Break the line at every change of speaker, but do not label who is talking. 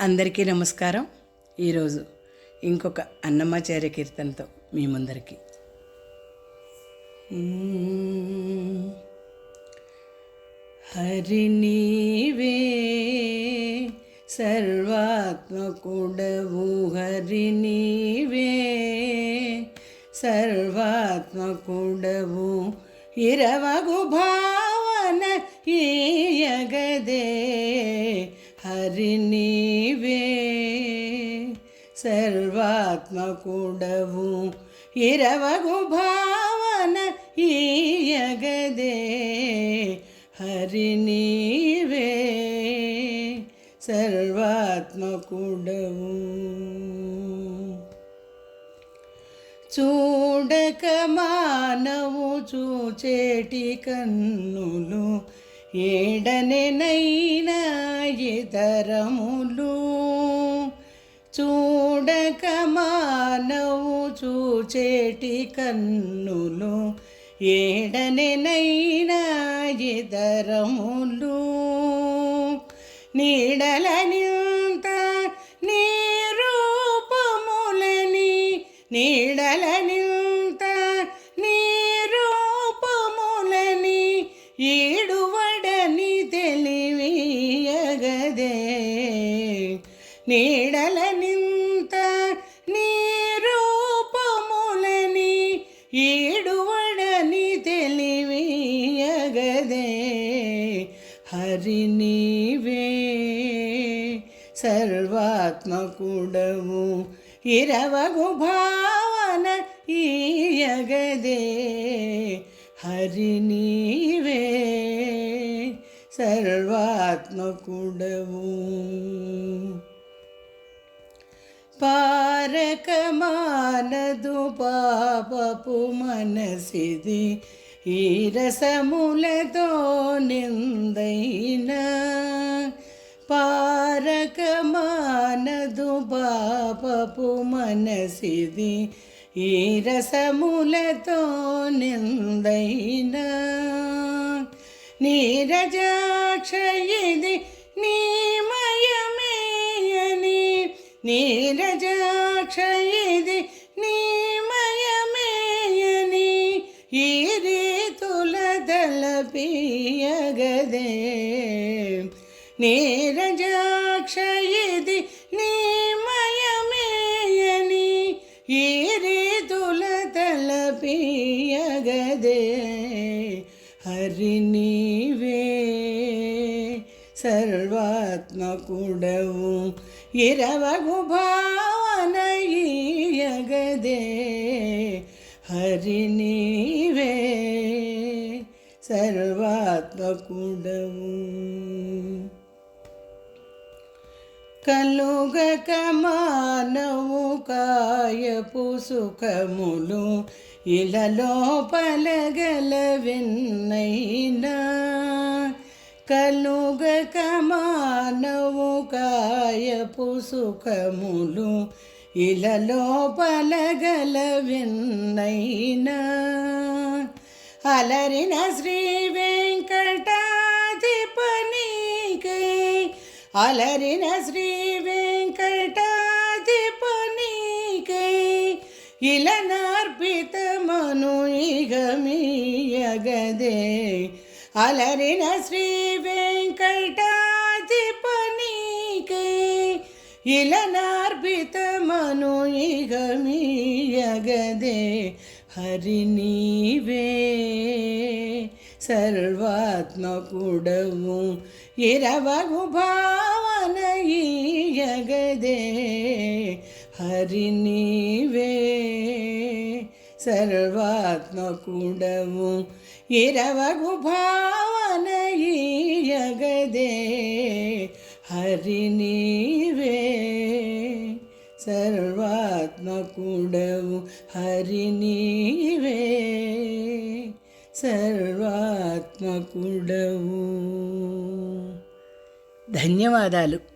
అందరికీ నమస్కారం. ఈరోజు ఇంకొక అన్నమాచార్య కీర్తనతో మీ ముందరికి. మ్మ్. హరి నీవే సర్వాత్మకుడవు. హరి నీవే సర్వాత్మకుడవు. ఇరవగు భా సర్వాత్మకుడవు ఇరవగు భావన ఈయగదే. హరి నీవే సర్వాత్మకుడవు. చూడక మానవు చూచేటి కన్నులు ఏడనెనైనా ఇతరములు. చూడక మానవు చూచేటి కన్నులు ఏడనెనైనా ఇతరములు నీడల నింత నీ రూపములని నీడల నింత నీ రూపములని ఈడువడని తెలివియగదే. నీడల నింత హరి నీవే సర్వాత్మకుడవు ఇరవగు భావన ఈయగదే హరి నీవే సర్వాత్మకుడవు పారకమానదు పాపపు మనసిది ఈ రసములతో నిందైనా పారకమానదు పాపపు మనసిది. ఈ రసములతో నిందైన నీరజాక్ష ఇది నీమయమేయని నీరజాక్ష దళపియగదే నీరజాక్ష ఇది నీమయమేయని ఈ రీతుల తలపియగదే హరి నీవే సర్వాత్మకుడవు ఇరవగు సర్వాత్మకుడవు కలుగక మానవు కాయపు సుఖములు ఇలలో పలగల విన్నైనా కలుగక మానవు కాయపు సుఖములు ఇలలో పలగల విన్నైనా అలరిన శ్రీ అలరిన శ్రీ వెంకటాధిపనికై ఇలనార్పితమను ఇగమీయగదే అలరిన శ్రీ వెంకటాధిపనికై ఇలనార్పితమను ఇగమీయగదే హరి నీవే సర్వాత్మకుడవు ఇరవగు భావన ఈయగదే హరి నీవే. సర్వాత్మకుడవు ఇరవగు భావన ఈయగదే హరి నీవే. సర్వాత్మకుడవు హరి నీవే. సర్వాత్మకుడవు. ధన్యవాదాలు.